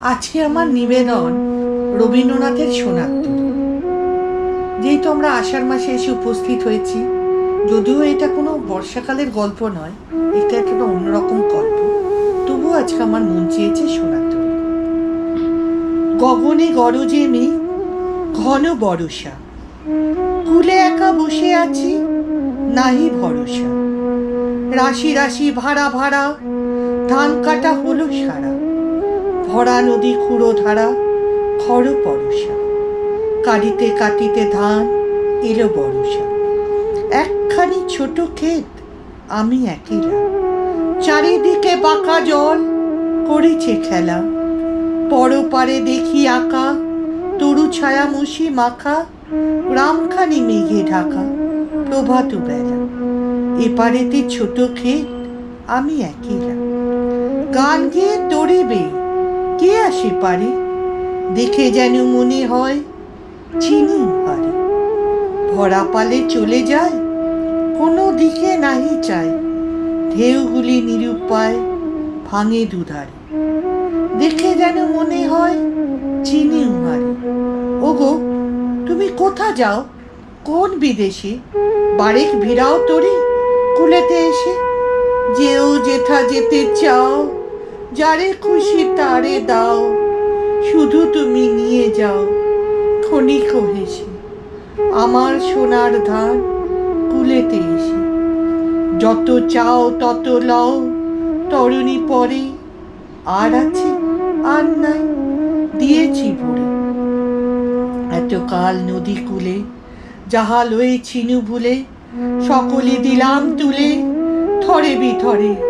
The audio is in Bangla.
আজকে আমার নিবেদন রবীন্দ্রনাথের সোনার যেহেতু আমরা আষাঢ় মাসে এসে উপস্থিত হয়েছি, যদিও এটা কোনো বর্ষাকালের গল্প নয়, এটা একটা অন্যরকম গল্প। তবুও আজকে আমার মন চেয়েছে সোনার গগনে গরজে মেঘ ঘন বরষা। কুলে একা বসে আছি, নাহি ভরসা। রাশি রাশি ভাড়া ভাড়া, ধান কাটা হলো সারা। ভরা নদী খুঁড়ো ধারা খর পরশা। কাটিতে কাটিতে ধান, এলো বরষা। একখানি ছোট ক্ষেত, আমি একেলা চারিদিকে বাঁকা জল, করেছে খেলা। পরপারে দেখি আঁকা, তরু ছায়া মুশি মাখা, গ্রামখানি মেঘে ঢাকা, প্রভাত বেলা। এপারেতে ছোট ক্ষেত, আমি একেলা গান গেয়ে তরিবে কে আসে পারে? দেখে যেন মনে হয় চিনি হারে ভরা পালে চলে যায়, কোনো দিকে নাহি চায়। ঢেউগুলি নিরুপায় ভাঙে দুধারে। দেখে যেন মনে হয় চিনি হারে ওগো, তুমি কোথা যাও? কোন বিদেশে? বারেক ভিড়াও তরি, কুলেতে এসে। যেও যেথা যেতে চাও যারে খুশি তারে দাও, শুধু তুমি নিয়ে যাও ক্ষণিক হেসে আমার সোনার ধান কুলেতে এসে। যত চাও তত লও, তরুণী পরে আর আছে আর নাই, দিয়েছি ভরে। এতকাল নদী কূলে, যাহা লয়ে ছিনু ভুলে, সকলে দিলাম তুলে, থরে বিথরে